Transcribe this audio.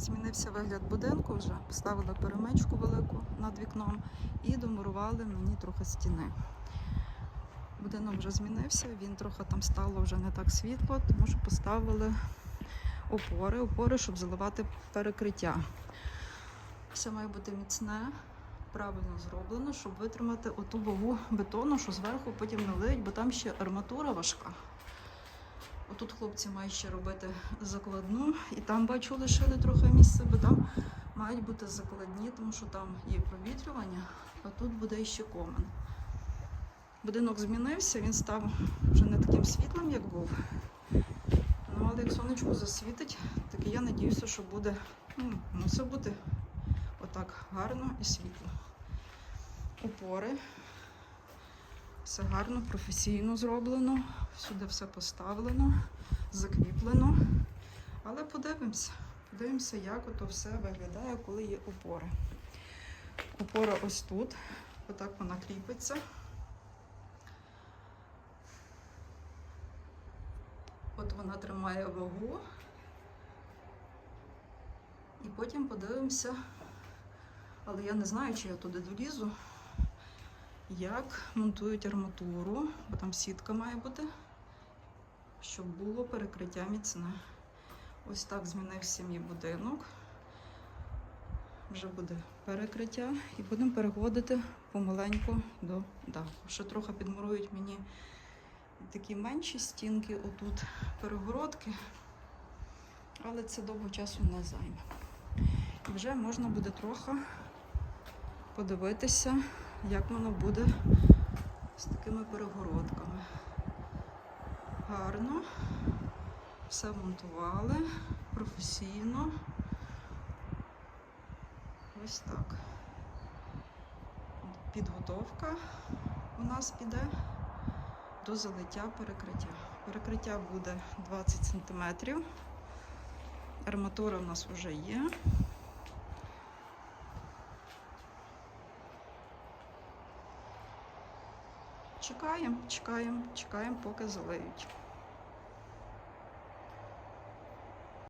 Змінився вигляд будинку вже, поставили перемичку велику над вікном і домурували мені трохи стіни. Будинок вже змінився, він трохи там стало вже не так світло, тому що поставили опори, опори, щоб заливати перекриття. Все має бути міцне, правильно зроблено, щоб витримати оту вагу бетону, що зверху потім не лиють, бо там ще арматура важка. Отут хлопці мають ще робити закладну, і там бачу лишили трохи місця, бо там мають бути закладні, тому що там є провітрювання, а тут буде ще комен. Будинок змінився, він став вже не таким світлим, як був. Ну, але як сонечко засвітить, так я надіюся, що буде, ну, мусить бути отак гарно і світло. Опори. Все гарно, професійно зроблено, всюди все поставлено, закріплено. Але подивимося, подивимося, як ото все виглядає, коли є опори. Опора ось тут, отак вона кріпиться. От вона тримає вагу. І потім подивимося, але я не знаю, чи я туди долізу як монтують арматуру, бо там сітка має бути, щоб було перекриття міцне. Ось так змінився мій будинок. Вже буде перекриття і будемо переходити помаленьку до даху. Ще трохи підмурують мені такі менші стінки, отут перегородки, але це довго часу не займе. І вже можна буде трохи подивитися, як воно буде з такими перегородками. Гарно, все монтували професійно. Ось так. Підготовка у нас піде до залиття перекриття. Перекриття буде 20 см. Арматура у нас вже є. Чекаємо, чекаємо, чекаємо, поки залиють.